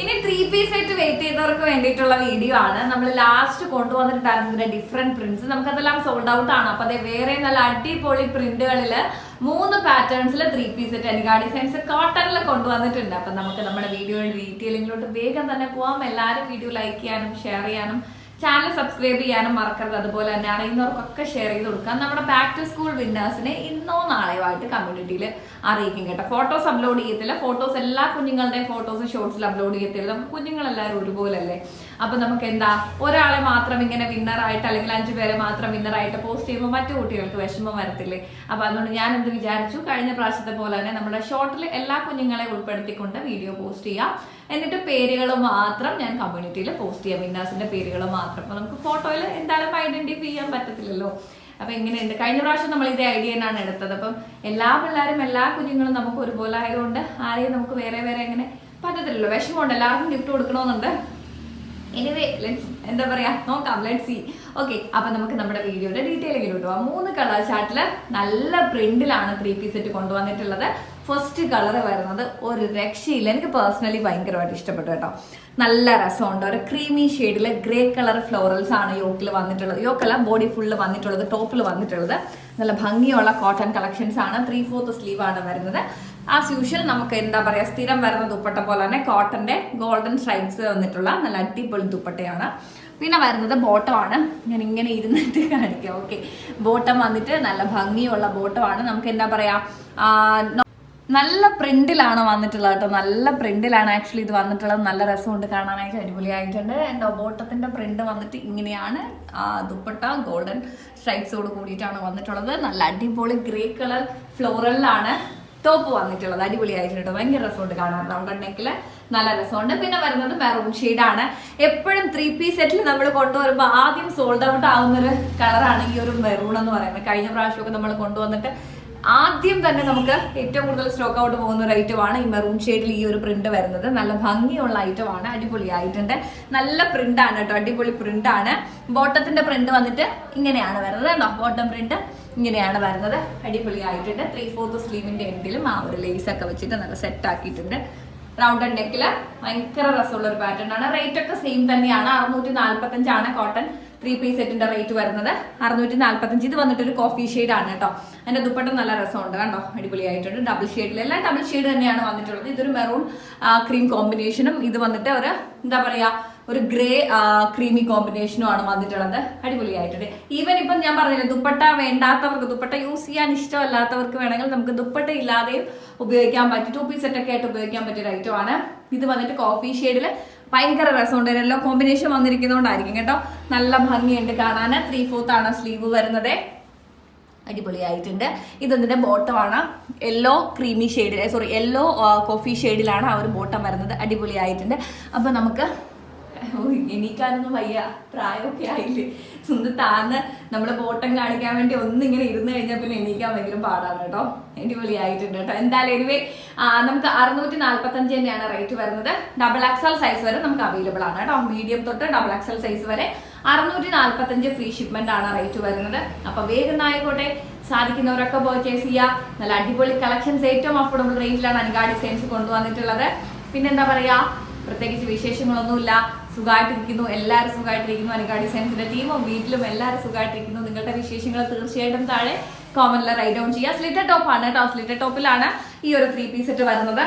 ഇനി three piece ആയിട്ട് wait ചെയ്തവർക്ക് വേണ്ടിയിട്ടുള്ള വീഡിയോ ആണ്. നമ്മൾ ലാസ്റ്റ് കൊണ്ടുവന്നിട്ടുണ്ടായിരുന്നതിന്റെ ഡിഫറെന്റ് പ്രിന്റ്സ് നമുക്കതെല്ലാം സോൾഡ് ഔട്ട് ആണ്. അപ്പൊ അതെ വേറെ നല്ല അടിപൊളി പ്രിന്റുകളിൽ മൂന്ന് പാറ്റേൺസിൽ ത്രീ പീസ് സെറ്റ് എനിക്കാ ഡിസൈൻസ് കോട്ടണിൽ കൊണ്ടുവന്നിട്ടുണ്ട്. അപ്പൊ നമുക്ക് നമ്മുടെ വീഡിയോയുടെ ഡീറ്റെയിലിങ്ങിലോട്ട് വേഗം തന്നെ പോവാം. എല്ലാവരും വീഡിയോ ലൈക്ക് ചെയ്യാനും ഷെയർ ചെയ്യാനും ചാനൽ സബ്സ്ക്രൈബ് ചെയ്യാനും മറക്കരുത്. അതുപോലെ തന്നെ അറിയുന്നവർക്കൊക്കെ ഷെയർ ചെയ്ത് കൊടുക്കാം നമ്മുടെ ബാക്ക് ടു സ്കൂൾ വിന്നേഴ്സിനെ ഇന്നോ നാളെയോ ആയിട്ട് കമ്മ്യൂണിറ്റിയിൽ അറിയിക്കും കേട്ടോ. ഫോട്ടോസ് അപ്ലോഡ് ചെയ്യത്തില്ല. ഫോട്ടോസ് എല്ലാ കുഞ്ഞുങ്ങളുടെയും ഫോട്ടോസ് ഷോർട്സിൽ അപ്ലോഡ് ചെയ്യത്തില്ല. നമുക്ക് കുഞ്ഞുങ്ങളെല്ലാവരും ഒരുപോലല്ലേ? അപ്പൊ നമുക്ക് എന്താ? ഒരാളെ മാത്രം ഇങ്ങനെ വിന്നറായിട്ട് അല്ലെങ്കിൽ അഞ്ചു പേരെ മാത്രം വിന്നറായിട്ട് പോസ്റ്റ് ചെയ്യുമ്പോൾ മറ്റു കുട്ടികൾക്ക് വിഷമം വരത്തില്ലേ? അപ്പൊ അതുകൊണ്ട് ഞാൻ എന്ത് വിചാരിച്ചു? കഴിഞ്ഞ പ്രാവശ്യത്തെ പോലെ തന്നെ നമ്മുടെ ഷോർട്ടിൽ എല്ലാ കുഞ്ഞുങ്ങളെ ഉൾപ്പെടുത്തിക്കൊണ്ട് വീഡിയോ പോസ്റ്റ് ചെയ്യാം. എന്നിട്ട് പേരുകൾ മാത്രം ഞാൻ കമ്മ്യൂണിറ്റിയിൽ പോസ്റ്റ് ചെയ്യാം. വിന്നേഴ്സിന്റെ പേരുകൾ മാത്രം. അപ്പൊ നമുക്ക് ഫോട്ടോയിൽ എന്തായാലും ഐഡന്റിഫൈ ചെയ്യാൻ പറ്റത്തില്ലല്ലോ. അപ്പൊ എങ്ങനെയുണ്ട്? കഴിഞ്ഞ പ്രാവശ്യം നമ്മൾ ഇതേ ഐഡിയ തന്നെയാണ് എടുത്തത്. അപ്പം എല്ലാ പിള്ളേരും എല്ലാ കുഞ്ഞുങ്ങളും നമുക്ക് ഒരുപോലെ ആയതുകൊണ്ട് ആരെയും നമുക്ക് വേറെ വേറെ എങ്ങനെ പറ്റത്തില്ലല്ലോ. വിഷമമുണ്ട്. എല്ലാവർക്കും ഗിഫ്റ്റ് കൊടുക്കണമെന്നുണ്ട്. എനിവേ ലെറ്റ്സ് എന്താ പറയാ? നോക്കാം. ലെറ്റ് സി ഓക്കെ അപ്പൊ നമുക്ക് നമ്മുടെ വീഡിയോയുടെ ഡീറ്റെയിലിങ്ങിലോട്ട് പോവാം. മൂന്ന് കളർ ചാർട്ടിൽ നല്ല പ്രിന്റിലാണ് ത്രീ പീസ് സെറ്റ് കൊണ്ടുവന്നിട്ടുള്ളത്. ഫസ്റ്റ് കളർ വരുന്നത് ഒരു രക്ഷയില്ല. എനിക്ക് പേഴ്സണലി ഭയങ്കരമായിട്ട് ഇഷ്ടപ്പെട്ടു കേട്ടോ. നല്ല രസമുണ്ട്. ഒരു ക്രീമി ഷെയ്ഡിലെ ഗ്രേ കളർ ഫ്ലോറൽസ് ആണ് യോക്കിൽ വന്നിട്ടുള്ളത്. യോക്കല്ല ബോഡി ഫുള്ള് വന്നിട്ടുള്ളത് ടോപ്പിൽ വന്നിട്ടുള്ളത്. നല്ല ഭംഗിയുള്ള കോട്ടൺ കളക്ഷൻസ് ആണ്. ത്രീ ഫോർത്ത് സ്ലീവ് ആണ് വരുന്നത്. ആസ് യൂഷ്വൽ നമുക്ക് എന്താ പറയാ സ്ഥിരം വരുന്ന ദുപ്പട്ട പോലെ തന്നെ കോട്ടന്റെ ഗോൾഡൻ സ്ട്രൈപ്സ് വന്നിട്ടുള്ള നല്ല അടിപൊളി ദുപ്പട്ടയാണ്. പിന്നെ വരുന്നത് ബോട്ടമാണ് ഞാൻ ഇങ്ങനെ ഇരുന്നിട്ട് കാണിക്കാം. ഓക്കെ ബോട്ടം വന്നിട്ട് നല്ല ഭംഗിയുള്ള ബോട്ടമാണ് നമുക്ക് എന്താ പറയാ ആ, നോ- നല്ല പ്രിന്റിലാണ് വന്നിട്ടുള്ളത് കേട്ടോ. നല്ല പ്രിന്റിലാണ് ആക്ച്വലി ഇത് വന്നിട്ടുള്ളത്. നല്ല രസമുണ്ട്. കാണാനായിട്ട് അടിപൊളിയായിട്ടുണ്ട്. എന്റെ ഒബോട്ടത്തിന്റെ പ്രിന്റ് വന്നിട്ട് ഇങ്ങനെയാണ്. ദുപ്പട്ട ഗോൾഡൻ സ്ട്രൈപ്സോട് കൂടിയിട്ടാണ് വന്നിട്ടുള്ളത്. നല്ല അടിപൊളി ഗ്രേ കളർ ഫ്ലോറലിലാണ് ടോപ്പ് വന്നിട്ടുള്ളത്. അടിപൊളിയായിട്ടുണ്ട് ഭയങ്കര രസമുണ്ട് കാണാൻ. റൗണ്ട് ഉണ്ടെങ്കിൽ നല്ല രസമുണ്ട്. പിന്നെ വരുന്നത് മെറൂൺ ആണ് എപ്പോഴും ത്രീ പീസ് സെറ്റിൽ നമ്മൾ കൊണ്ടുവരുമ്പോൾ ആദ്യം സോൾഡ് ഔട്ട് ആവുന്ന ഒരു കളറാണ് ഈ ഒരു മെറൂൺ എന്ന് പറയുന്നത്. കഴിഞ്ഞ പ്രാവശ്യമൊക്കെ നമ്മൾ കൊണ്ടുവന്നിട്ട് ആദ്യം തന്നെ നമുക്ക് ഏറ്റവും കൂടുതൽ സ്റ്റോക്ക് ഔട്ട് പോകുന്ന ഒരു ഐറ്റമാണ് ഈ മെറൂൺ ഷെയ്ഡിൽ ഈ ഒരു പ്രിന്റ് വരുന്നത്. നല്ല ഭംഗിയുള്ള ഐറ്റം ആണ്. ഐറ്റമാണ് അടിപൊളിയായിട്ടുണ്ട്. നല്ല പ്രിന്റ് ആണ് കേട്ടോ. അടിപൊളി പ്രിന്റ് ആണ്. ബോട്ടത്തിന്റെ പ്രിന്റ് വന്നിട്ട് ഇങ്ങനെയാണ് വരുന്നത് കേട്ടോ ബോട്ടം പ്രിന്റ് ഇങ്ങനെയാണ് വരുന്നത്. അടിപൊളി ആയിട്ടുണ്ട് ത്രീ ഫോർത്ത് സ്ലീവിന്റെ എൻഡിലും ആ ഒരു ലേസ് ഒക്കെ വെച്ചിട്ട് നല്ല സെറ്റ് ആക്കിയിട്ടുണ്ട്. റൗണ്ട് നെക്കിൽ ഭയങ്കര രസമുള്ള ഒരു പാറ്റേൺ ആണ്. റേറ്റ് ഒക്കെ സെയിം തന്നെയാണ്. അറുന്നൂറ്റി നാല്പത്തഞ്ചാണ് കോട്ടൺ ത്രീ പീസ് സെറ്റിന്റെ റേറ്റ് വരുന്നത്. അറുന്നൂറ്റി നാല്പത്തഞ്ച് ഇത് വന്നിട്ട് ഒരു കോഫി ഷെയ്ഡ് ആണ് കേട്ടോ. അതിന്റെ ദുപ്പട്ട നല്ല രസമുണ്ട് കണ്ടോ? അടിപൊളിയായിട്ടുണ്ട്. ഡബിൾ ഷെയ്ഡിൽ എല്ലാം ഡബിൾ ഷെയ്ഡ് തന്നെയാണ് വന്നിട്ടുള്ളത്. ഇതൊരു മെറൂൺ ക്രീം കോമ്പിനേഷനും ഇത് വന്നിട്ട് ഒരു എന്താ പറയാ ഒരു ഗ്രേ ക്രീമി കോമ്പിനേഷനും ആണ് വന്നിട്ടുള്ളത്. അടിപൊളിയായിട്ടുണ്ട്. ഈവൻ ഇപ്പം ഞാൻ പറഞ്ഞില്ല ദുപ്പട്ട വേണ്ടാത്തവർക്ക് ദുപ്പട്ട യൂസ് ചെയ്യാൻ ഇഷ്ടമല്ലാത്തവർക്ക് വേണമെങ്കിൽ നമുക്ക് ദുപ്പട്ട ഇല്ലാതെയും ഉപയോഗിക്കാൻ പറ്റും ടു പീസ് സെറ്റ് ഒക്കെ ആയിട്ട് ഉപയോഗിക്കാൻ പറ്റിയ ഐറ്റമാണ് ഇത് വന്നിട്ട് കോഫി ഷെയ്ഡിൽ ഭയങ്കര രസമുണ്ട്. എല്ലാം കോമ്പിനേഷൻ വന്നിരിക്കുന്നതുകൊണ്ടായിരിക്കും കേട്ടോ. നല്ല ഭംഗിയുണ്ട് കാണാൻ. ത്രീ ഫോർത്ത് ആണ് സ്ലീവ് വരുന്നത്. അടിപൊളിയായിട്ടുണ്ട്. ഇതൊന്നിന്റെ ബോട്ടമാണ് യെല്ലോ ക്രീമി ഷെയ്ഡിൽ സോറി യെല്ലോ കോഫി ഷെയ്ഡിലാണ് ആ ഒരു ബോട്ടം വരുന്നത്. അടിപൊളിയായിട്ടുണ്ട്. അപ്പൊ നമുക്ക് എണീക്കാനൊന്നും വയ്യ. പ്രായമൊക്കെ ആയില്ലേ? സ്വന്തം താന്ന് നമ്മൾ ബോട്ടം കാണിക്കാൻ വേണ്ടി ഒന്നിങ്ങനെ ഇരുന്ന് കഴിഞ്ഞാൽ പിന്നെ എണീക്കാൻ ഭയങ്കര പാടാണ് കേട്ടോ. അടിപൊളിയായിട്ടുണ്ട് കേട്ടോ. എന്തായാലും എനിവേ നമുക്ക് അറുന്നൂറ്റി നാല്പത്തി അഞ്ച് തന്നെയാണ് റേറ്റ് വരുന്നത്. ഡബിൾ എക്സൽ സൈസ് വരെ നമുക്ക് അവൈലബിൾ ആണ് കേട്ടോ. മീഡിയം തൊട്ട് ഡബിൾ എക്സൽ സൈസ് വരെ അറുന്നൂറ്റി നാല്പത്തി അഞ്ച് ഫ്രീ ഷിപ്മെന്റ് ആണ് റേറ്റ് വരുന്നത്. അപ്പൊ വേഗം ആയിക്കോട്ടെ സാധിക്കുന്നവരൊക്കെ പർച്ചേസ് ചെയ്യുക നല്ല അടിപൊളി കളക്ഷൻസ് ഏറ്റവും അഫോർഡബിൾ റേറ്റിലാണ് അനുഗാ ഡിസൈൻസ് കൊണ്ടുവന്നിട്ടുള്ളത്. പിന്നെന്താ പറയാ? പ്രത്യേകിച്ച് വിശേഷങ്ങളൊന്നുമില്ല. സുഖമായിട്ടിരിക്കുന്നു എല്ലാവരും സുഖമായിട്ടിരിക്കുന്നു അനികാ സയൻസിന്റെ ടീമും വീട്ടിലും എല്ലാവരും സുഖമായിട്ടിരിക്കുന്നു നിങ്ങളുടെ വിശേഷങ്ങൾ തീർച്ചയായിട്ടും താഴെ കോമൺലി റൈറ്റ് ഡൗൺ ചെയ്യുക. സ്ലിറ്റർ ടോപ്പ് ആണ് കേട്ടോ സ്ലിറ്റർ ടോപ്പിലാണ് ഈ ഒരു ത്രീ പീസ് സെറ്റ് വരുന്നത്.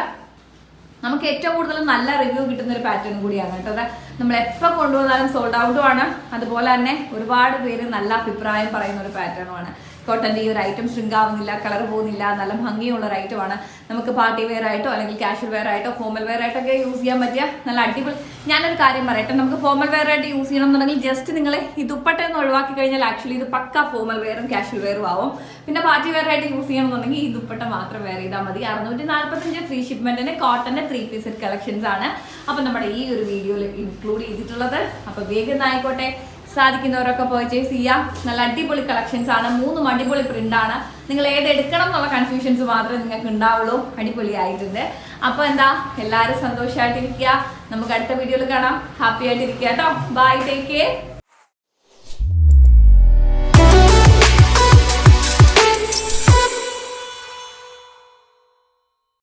നമുക്ക് ഏറ്റവും കൂടുതൽ നല്ല റിവ്യൂ കിട്ടുന്ന ഒരു പാറ്റേൺ കൂടിയാണ് കേട്ടോ. നമ്മൾ എപ്പോൾ കൊണ്ടുവന്നാലും സോൾഡ് ഔട്ടും ആണ്. അതുപോലെ തന്നെ ഒരുപാട് പേര് നല്ല അഭിപ്രായം പറയുന്ന ഒരു പാറ്റേണുമാണ് കോട്ടന്റെ ഈ ഒരു ഐറ്റം ശൃംഗാവുന്നില്ല കളർ പോകുന്നില്ല നല്ല ഭംഗിയുള്ള ഒരു നമുക്ക് പാർട്ടി വെയർ ആയിട്ടോ അല്ലെങ്കിൽ കാഷ്വൽ വെയർ ആയിട്ടോ ഫോമൽ വെയർ ആയിട്ടൊക്കെ യൂസ് ചെയ്യാൻ പറ്റിയ നല്ല അടിപൊളി ഞാനൊരു കാര്യം പറയട്ടെ. നമുക്ക് ഫോമൽ വെയർ ആയിട്ട് യൂസ് ചെയ്യണം എന്നുണ്ടെങ്കിൽ ജസ്റ്റ് നിങ്ങൾ ഈ ദുപ്പട്ട എന്ന് ഒഴിവാക്കി കഴിഞ്ഞാൽ ആക്ച്വലി ഇത് പക്ക ഫോമൽ വെയറും കാഷ്വൽ വെയറും ആവും. പിന്നെ പാർട്ടി വെയർ ആയിട്ട് യൂസ് ചെയ്യണം എന്നുണ്ടെങ്കിൽ ഈ ദുപ്പട്ട മാത്രം വെയർ ചെയ്താൽ മതി. അറുന്നൂറ്റി നാൽപ്പത്തഞ്ച് ഫ്രീ ഷിപ്മെന്റിന് കോട്ടന്റെ ത്രീ പീസ് കളക്ഷൻസ് ആണ്. അപ്പം നമ്മുടെ ഈ ഒരു വീഡിയോയിൽ ഇൻക്ലൂഡ് ചെയ്തിട്ടുള്ളത്. അപ്പൊ വേഗം ആയിക്കോട്ടെ. സാധിക്കുന്നവരൊക്കെ പർച്ചേസ് ചെയ്യാം. നല്ല അടിപൊളി കളക്ഷൻസ് ആണ്. മൂന്നും അടിപൊളി പ്രിന്റ് ആണ്. നിങ്ങൾ ഏത് എടുക്കണം എന്നുള്ള കൺഫ്യൂഷൻസ് മാത്രമേ നിങ്ങൾക്ക് ഉണ്ടാവുള്ളൂ. അടിപൊളി ആയിട്ടുണ്ട് അപ്പൊ എന്താ? എല്ലാവരും സന്തോഷമായിട്ടിരിക്കുക നമുക്ക് അടുത്ത വീഡിയോയിൽ കാണാം. ഹാപ്പി ആയിട്ടിരിക്കുക കേട്ടോ. Bye take care